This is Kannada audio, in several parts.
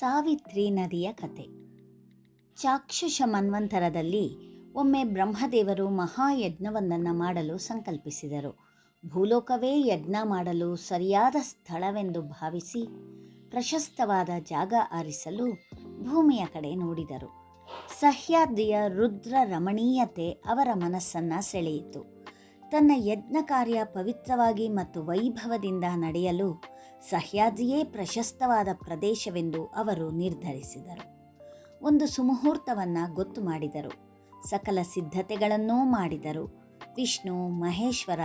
ಸಾವಿತ್ರಿ ನದಿಯ ಕತೆ. ಚಾಕ್ಷುಷ ಮನ್ವಂತರದಲ್ಲಿ ಒಮ್ಮೆ ಬ್ರಹ್ಮದೇವರು ಮಹಾಯಜ್ಞವೊಂದನ್ನು ಮಾಡಲು ಸಂಕಲ್ಪಿಸಿದರು. ಭೂಲೋಕವೇ ಯಜ್ಞ ಮಾಡಲು ಸರಿಯಾದ ಸ್ಥಳವೆಂದು ಭಾವಿಸಿ ಪ್ರಶಸ್ತವಾದ ಜಾಗ ಆರಿಸಲು ಭೂಮಿಯ ಕಡೆ ನೋಡಿದರು. ಸಹ್ಯಾದ್ರಿಯ ರುದ್ರ ರಮಣೀಯತೆ ಅವರ ಮನಸ್ಸನ್ನು ಸೆಳೆಯಿತು. ತನ್ನ ಯಜ್ಞ ಕಾರ್ಯ ಪವಿತ್ರವಾಗಿ ಮತ್ತು ವೈಭವದಿಂದ ನಡೆಯಲು ಸಹ್ಯಾದ್ರಿಯೇ ಪ್ರಶಸ್ತವಾದ ಪ್ರದೇಶವೆಂದು ಅವರು ನಿರ್ಧರಿಸಿದರು. ಒಂದು ಸುಮುಹೂರ್ತವನ್ನು ಗೊತ್ತು ಮಾಡಿದರು. ಸಕಲ ಸಿದ್ಧತೆಗಳನ್ನೂ ಮಾಡಿದರು. ವಿಷ್ಣು, ಮಹೇಶ್ವರ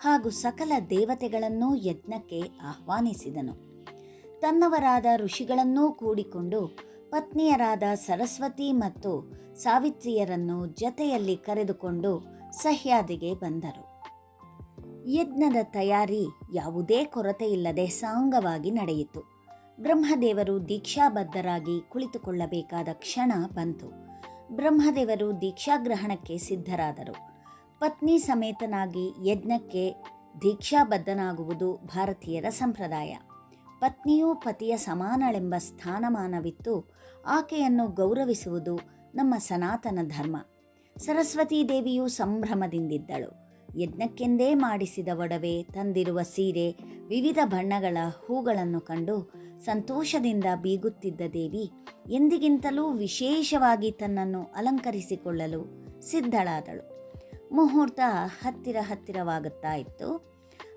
ಹಾಗೂ ಸಕಲ ದೇವತೆಗಳನ್ನೂ ಯಜ್ಞಕ್ಕೆ ಆಹ್ವಾನಿಸಿದನು. ತನ್ನವರಾದ ಋಷಿಗಳನ್ನೂ ಕೂಡಿಕೊಂಡು ಪತ್ನಿಯರಾದ ಸರಸ್ವತಿ ಮತ್ತು ಸಾವಿತ್ರಿಯರನ್ನು ಜತೆಯಲ್ಲಿ ಕರೆದುಕೊಂಡು ಸಹ್ಯಾದಿಗೆ ಬಂದರು. ಯಜ್ಞದ ತಯಾರಿ ಯಾವುದೇ ಕೊರತೆ ಇಲ್ಲದೆ ಸಾಂಗವಾಗಿ ನಡೆಯಿತು. ಬ್ರಹ್ಮದೇವರು ದೀಕ್ಷಾಬದ್ಧರಾಗಿ ಕುಳಿತುಕೊಳ್ಳಬೇಕಾದ ಕ್ಷಣ ಬಂತು. ಬ್ರಹ್ಮದೇವರು ದೀಕ್ಷಾಗ್ರಹಣಕ್ಕೆ ಸಿದ್ಧರಾದರು. ಪತ್ನಿ ಸಮೇತನಾಗಿ ಯಜ್ಞಕ್ಕೆ ದೀಕ್ಷಾಬದ್ಧನಾಗುವುದು ಭಾರತೀಯರ ಸಂಪ್ರದಾಯ. ಪತ್ನಿಯು ಪತಿಯ ಸಮಾನಳೆಂಬ ಸ್ಥಾನಮಾನವಿತ್ತು. ಆಕೆಯನ್ನು ಗೌರವಿಸುವುದು ನಮ್ಮ ಸನಾತನ ಧರ್ಮ. ಸರಸ್ವತೀ ದೇವಿಯು ಸಂಭ್ರಮದಿಂದಿದ್ದಳು. ಯಜ್ಞಕ್ಕೆಂದೇ ಮಾಡಿಸಿದ ಒಡವೆ ತಂದಿರುವ ಸೀರೆ, ವಿವಿಧ ಬಣ್ಣಗಳ ಹೂಗಳನ್ನು ಕಂಡು ಸಂತೋಷದಿಂದ ಬೀಗುತ್ತಿದ್ದ ದೇವಿ ಎಂದಿಗಿಂತಲೂ ವಿಶೇಷವಾಗಿ ತನ್ನನ್ನು ಅಲಂಕರಿಸಿಕೊಳ್ಳಲು ಸಿದ್ಧಳಾದಳು. ಮುಹೂರ್ತ ಹತ್ತಿರ ಹತ್ತಿರವಾಗುತ್ತಾ ಇತ್ತು.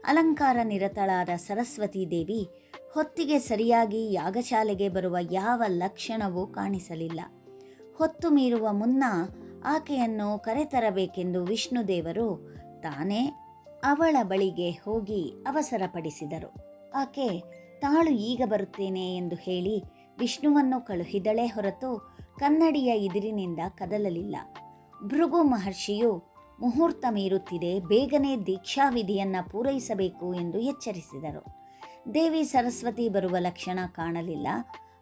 ಅಲಂಕಾರ ನಿರತಳಾದ ಸರಸ್ವತಿ ದೇವಿ ಹೊತ್ತಿಗೆ ಸರಿಯಾಗಿ ಯಾಗಶಾಲೆಗೆ ಬರುವ ಯಾವ ಲಕ್ಷಣವೂ ಕಾಣಿಸಲಿಲ್ಲ. ಹೊತ್ತು ಮೀರುವ ಮುನ್ನ ಆಕೆಯನ್ನು ಕರೆತರಬೇಕೆಂದು ವಿಷ್ಣುದೇವರು ತಾನೇ ಅವಳ ಬಳಿಗೆ ಹೋಗಿ ಅವಸರಪಡಿಸಿದರು. ಆಕೆ, ತಾಳು ಈಗ ಬರುತ್ತೇನೆ ಎಂದು ಹೇಳಿ ವಿಷ್ಣುವನ್ನು ಕಳುಹಿದಳೇ ಹೊರತು ಕನ್ನಡಿಯ ಇದಿರಿನಿಂದ ಕದಲಲಿಲ್ಲ. ಭೃಗು ಮಹರ್ಷಿಯು, ಮುಹೂರ್ತ ಮೀರುತ್ತಿದೆ, ಬೇಗನೆ ದೀಕ್ಷಾವಿಧಿಯನ್ನು ಪೂರೈಸಬೇಕು ಎಂದು ಎಚ್ಚರಿಸಿದರು. ದೇವಿ ಸರಸ್ವತಿ ಬರುವ ಲಕ್ಷಣ ಕಾಣಲಿಲ್ಲ.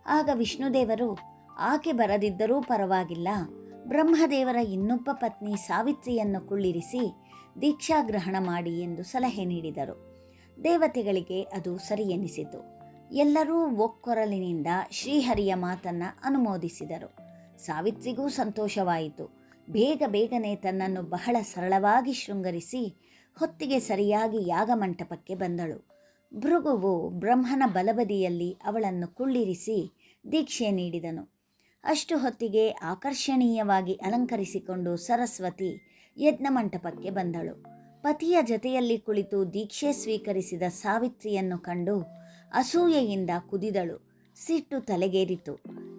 ಆಗ ವಿಷ್ಣುದೇವರು, ಆಕೆ ಬರದಿದ್ದರೂ ಪರವಾಗಿಲ್ಲ ಬ್ರಹ್ಮದೇವರ ಇನ್ನೊಬ್ಬ ಪತ್ನಿ ಸಾವಿತ್ರಿಯನ್ನು ಕುಳ್ಳಿರಿಸಿ ದೀಕ್ಷಾಗ್ರಹಣ ಮಾಡಿ ಎಂದು ಸಲಹೆ ನೀಡಿದರು. ದೇವತೆಗಳಿಗೆ ಅದು ಸರಿ ಎನಿಸಿತು. ಎಲ್ಲರೂ ಒಕ್ಕೊರಲಿನಿಂದ ಶ್ರೀಹರಿಯ ಮಾತನ್ನು ಅನುಮೋದಿಸಿದರು. ಸಾವಿತ್ರಿಗೂ ಸಂತೋಷವಾಯಿತು. ಬೇಗ ಬೇಗನೆ ತನ್ನನ್ನು ಬಹಳ ಸರಳವಾಗಿ ಶೃಂಗರಿಸಿ ಹೊತ್ತಿಗೆ ಸರಿಯಾಗಿ ಯಾಗಮಂಟಪಕ್ಕೆ ಬಂದಳು. ಭೃಗುವು ಬ್ರಹ್ಮನ ಬಲಬದಿಯಲ್ಲಿ ಅವಳನ್ನು ಕುಳ್ಳಿರಿಸಿ ದೀಕ್ಷೆ ನೀಡಿದನು. ಅಷ್ಟು ಹೊತ್ತಿಗೆ ಆಕರ್ಷಣೀಯವಾಗಿ ಅಲಂಕರಿಸಿಕೊಂಡು ಸರಸ್ವತಿ ಯಜ್ಞ ಮಂಟಪಕ್ಕೆ ಬಂದಳು. ಪತಿಯ ಜತೆಯಲ್ಲಿ ಕುಳಿತು ದೀಕ್ಷೆ ಸ್ವೀಕರಿಸಿದ ಸಾವಿತ್ರಿಯನ್ನು ಕಂಡು ಅಸೂಯೆಯಿಂದ ಕುದಿದಳು. ಸಿಟ್ಟು ತಲೆಗೇರಿತು.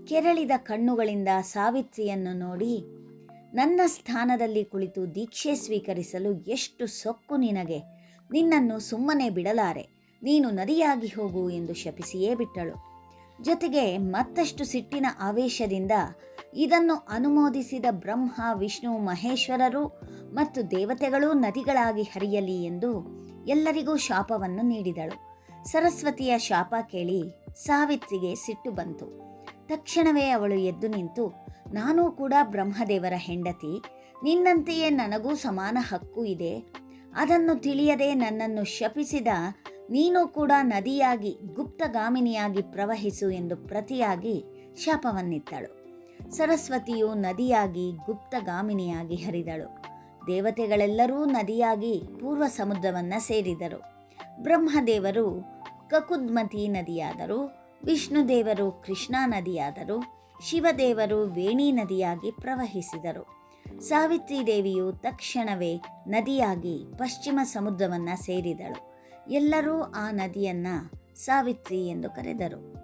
ಕೆರಳಿದ ಕಣ್ಣುಗಳಿಂದ ಸಾವಿತ್ರಿಯನ್ನು ನೋಡಿ, ನನ್ನ ಸ್ಥಾನದಲ್ಲಿ ಕುಳಿತು ದೀಕ್ಷೆ ಸ್ವೀಕರಿಸಲು ಎಷ್ಟು ಸೊಕ್ಕು ನಿನಗೆ? ನಿನ್ನನ್ನು ಸುಮ್ಮನೆ ಬಿಡಲಾರೆ. ನೀನು ನದಿಯಾಗಿ ಹೋಗು ಎಂದು ಶಪಿಸಿಯೇ ಬಿಟ್ಟಳು. ಜೊತೆಗೆ ಮತ್ತಷ್ಟು ಸಿಟ್ಟಿನ ಆವೇಶದಿಂದ ಇದನ್ನು ಅನುಮೋದಿಸಿದ ಬ್ರಹ್ಮ, ವಿಷ್ಣು, ಮಹೇಶ್ವರರು ಮತ್ತು ದೇವತೆಗಳೂ ನದಿಗಳಾಗಿ ಹರಿಯಲಿ ಎಂದು ಎಲ್ಲರಿಗೂ ಶಾಪವನ್ನು ನೀಡಿದಳು. ಸರಸ್ವತಿಯ ಶಾಪ ಕೇಳಿ ಸಾವಿತ್ರಿಗೆ ಸಿಟ್ಟು ಬಂತು. ತಕ್ಷಣವೇ ಅವಳು ಎದ್ದು ನಿಂತು, ನಾನೂ ಕೂಡ ಬ್ರಹ್ಮದೇವರ ಹೆಂಡತಿ, ನಿನ್ನಂತೆಯೇ ನನಗೂ ಸಮಾನ ಹಕ್ಕು ಇದೆ. ಅದನ್ನು ತಿಳಿಯದೆ ನನ್ನನ್ನು ಶಪಿಸಿದ ನೀನು ಕೂಡ ನದಿಯಾಗಿ, ಗುಪ್ತಗಾಮಿನಿಯಾಗಿ ಪ್ರವಹಿಸು ಎಂದು ಪ್ರತಿಯಾಗಿ ಶಾಪವನ್ನಿತ್ತಳು. ಸರಸ್ವತಿಯು ನದಿಯಾಗಿ, ಗುಪ್ತಗಾಮಿನಿಯಾಗಿ ಹರಿದಳು. ದೇವತೆಗಳೆಲ್ಲರೂ ನದಿಯಾಗಿ ಪೂರ್ವ ಸಮುದ್ರವನ್ನು ಸೇರಿದರು. ಬ್ರಹ್ಮದೇವರು ಕಕುದ್ಮತಿ ನದಿಯಾದರು, ವಿಷ್ಣುದೇವರು ಕೃಷ್ಣಾ ನದಿಯಾದರು, ಶಿವದೇವರು ವೇಣಿ ನದಿಯಾಗಿ ಪ್ರವಹಿಸಿದರು. ಸಾವಿತ್ರಿ ದೇವಿಯು ತಕ್ಷಣವೇ ನದಿಯಾಗಿ ಪಶ್ಚಿಮ ಸಮುದ್ರವನ್ನು ಸೇರಿದಳು. ಎಲ್ಲರೂ ಆ ನದಿಯನ್ನು ಸಾವಿತ್ರಿ ಎಂದು ಕರೆದರು.